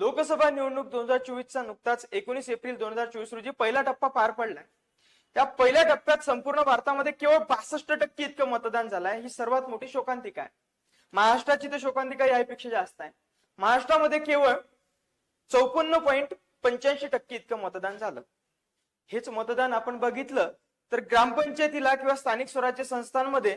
लोकसभा निवडणूक दोन हजार चोवीसचा नुकताच एकोणीस एप्रिल दोन हजार चोवीस रोजी पहिला टप्पा पार पडलाय. त्या पहिल्या टप्प्यात संपूर्ण भारतामध्ये केवळ बासष्ट टक्के इतकं मतदान झालंय. ही सर्वात मोठी शोकांतिका आहे. महाराष्ट्राची तर शोकांतिका यापेक्षा जास्त आहे. महाराष्ट्रामध्ये केवळ चौपन्न पॉईंट पंच्याऐंशी टक्के इतकं मतदान झालं. हेच मतदान आपण बघितलं तर ग्रामपंचायतीला किंवा स्थानिक स्वराज्य संस्थांमध्ये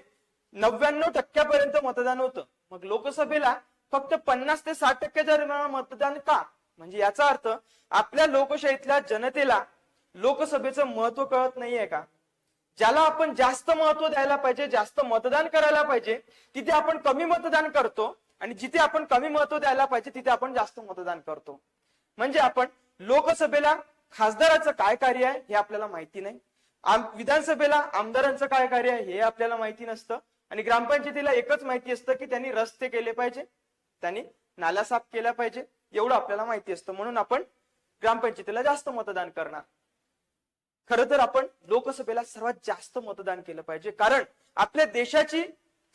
नव्याण्णव टक्क्यापर्यंत मतदान होतं. मग लोकसभेला फक्त पन्नास ते साठ टक्के दरम्यान मतदान का? म्हणजे याचा अर्थ आपल्या लोकशाहीतल्या जनतेला लोकसभेचं महत्त्व कळत नाहीये का? ज्याला आपण जास्त महत्त्व द्यायला पाहिजे जास्त मतदान करायला पाहिजे तिथे आपण कमी मतदान करतो आणि जिथे आपण कमी महत्त्व द्यायला पाहिजे तिथे आपण जास्त मतदान करतो. म्हणजे आपण लोकसभेला खासदाराचं काय कार्य आहे हे आपल्याला माहिती नाही. विधानसभेला आमदारांचं काय कार्य आहे हे आपल्याला माहिती नसतं आणि ग्रामपंचायतीला एकच माहिती असतं की त्यांनी रस्ते केले पाहिजे. त्याने नाला साफ केला पाहिजे एवढं आपल्याला माहिती असतं. म्हणून आपण ग्रामपंचायतीला जास्त मतदान करणार. खर तर आपण लोकसभेला सर्वात जास्त मतदान केलं पाहिजे. कारण आपल्या देशाची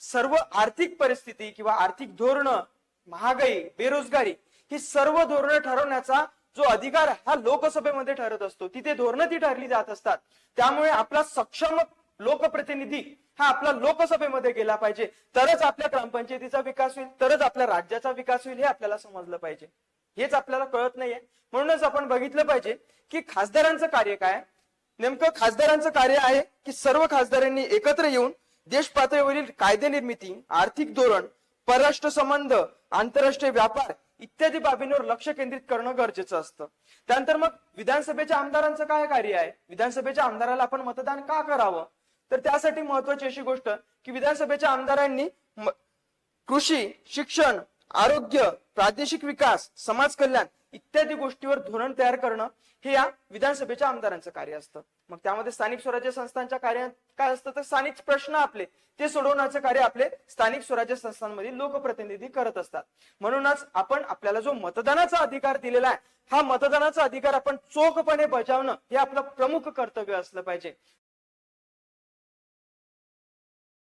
सर्व आर्थिक परिस्थिती किंवा आर्थिक धोरणं महागाई बेरोजगारी ही सर्व धोरणं ठरवण्याचा जो अधिकार हा लोकसभेमध्ये ठरत असतो तिथे धोरणं ती ठरली जात असतात. त्यामुळे आपला सक्षम लोकप्रतिनिधी हा आपला लोकसभेमध्ये गेला पाहिजे. तरच आपल्या ग्रामपंचायतीचा विकास होईल तरच आपल्या राज्याचा विकास होईल हे आपल्याला समजलं पाहिजे. हेच आपल्याला कळत नाहीये. म्हणूनच आपण बघितलं पाहिजे की खासदारांचं कार्य काय नेमकं खासदारांचं कार्य आहे की सर्व खासदारांनी एकत्र येऊन देश पातळीवरील कायदे निर्मिती आर्थिक धोरण परराष्ट्र संबंध आंतरराष्ट्रीय व्यापार इत्यादी बाबींवर लक्ष केंद्रित करणं गरजेचं असतं. त्यानंतर मग विधानसभेच्या आमदारांचं काय कार्य आहे? विधानसभेच्या आमदाराला आपण मतदान का करावं? तर त्यासाठी महत्वाची अशी गोष्ट की विधानसभेच्या आमदारांनी कृषी शिक्षण आरोग्य प्रादेशिक विकास समाज कल्याण इत्यादी गोष्टीवर धोरण तयार करणं हे या विधानसभेच्या आमदारांचं कार्य असतं. मग त्यामध्ये स्थानिक स्वराज्य संस्थांच्या कार्यात काय असतं? तर स्थानिक प्रश्न आपले ते सोडवण्याचं कार्य आपले स्थानिक स्वराज्य संस्थांमधील लोकप्रतिनिधी करत असतात. म्हणूनच आपण आपल्याला जो मतदानाचा अधिकार दिलेला आहे हा मतदानाचा अधिकार आपण चोखपणे बजावणं हे आपलं प्रमुख कर्तव्य असलं पाहिजे.